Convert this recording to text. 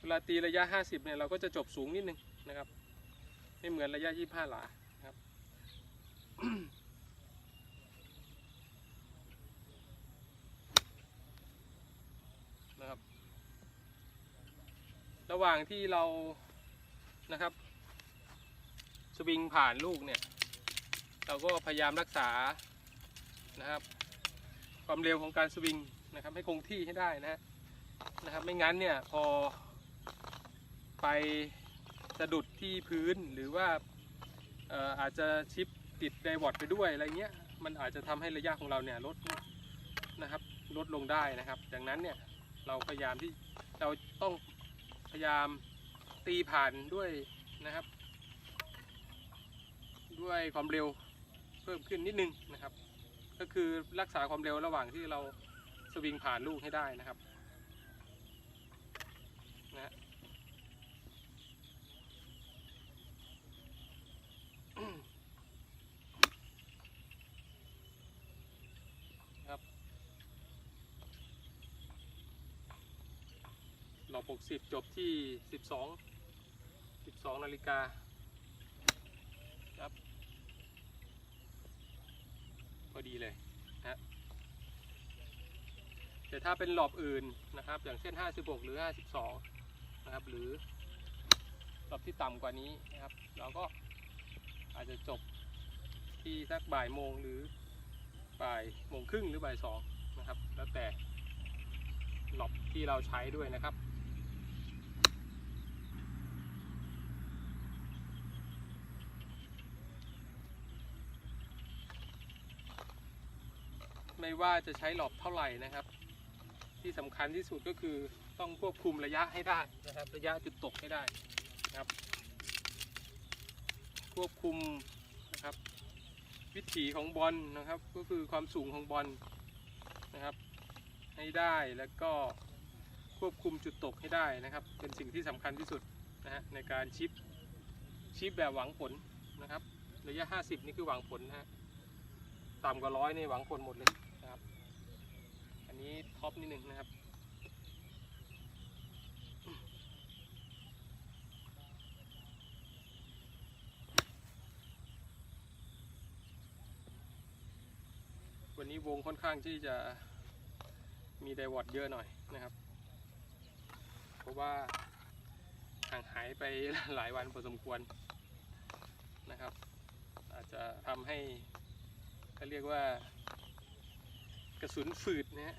เวลาตีระยะ 50เนี่ยเราก็จะจบสูงนิดนึงนะครับ ไม่เหมือนระยะ 25 หลาครับ นะครับ ระหว่างที่เรานะครับ สวิงผ่านลูกเนี่ย เราก็พยายามรักษานะครับ ความเร็วของการสวิงนะครับ ให้คงที่ให้ได้นะนะครับ ไม่งั้นเนี่ยพอ ไปสะดุดที่พื้นหรือว่าอาจจะชิปติดไดวอดไปด้วยอะไรเงี้ยมันอาจจะทำให้ระยะของเราเนี่ยลดนะครับลดลงได้นะครับดังนั้นเนี่ยเราพยายามที่เราต้องพยายามตีผ่านด้วยนะครับ ด้วยความเร็วเพิ่มขึ้นนิดนึงนะครับ ก็คือรักษาความเร็วระหว่างที่เราสวิงผ่านลูกให้ได้นะครับนะฮะ ครับ หลอก60จบที่12 12นาฬิกาครับพอดีเลยนะฮะแต่ถ้าเป็นหลอบอื่นนะครับ อย่างเช่น 56 หรือ 52 นะครับ หรือหลอบที่ต่ำกว่านี้นะครับ เราก็อาจจะจบที่สักบ่ายโมงหรือบ่ายโมงครึ่งหรือบ่ายสองนะครับ แล้วแต่หลอบที่เราใช้ด้วยนะครับ ไม่ว่าจะใช้หลอบเท่าไหร่นะครับ ที่สำคัญที่สุดก็คือต้องควบคุมระยะให้ได้นะครับ ระยะจุดตกให้ได้นะครับ ควบคุมนะครับ วิถีของบอลนะครับ ก็คือความสูงของบอลนะครับ ให้ได้แล้วก็ควบคุมจุดตกให้ได้นะครับ เป็นสิ่งที่สำคัญที่สุดนะฮะในการชิปชิปแบบหวังผลนะครับ ระยะ 50 นี่คือหวังผลนะฮะต่ำกว่าร้อยนี่หวังผลหมดเลย นี้ท็อปนิดนึงนะครับวันนี้วงค่อนข้างที่จะมีไดวอดเยอะหน่อยนะครับ เพราะว่าห่างหายไปหลายวันพอสมควรนะครับ อาจจะทำให้เขาเรียกว่า กระสุนฝืดนะฮะ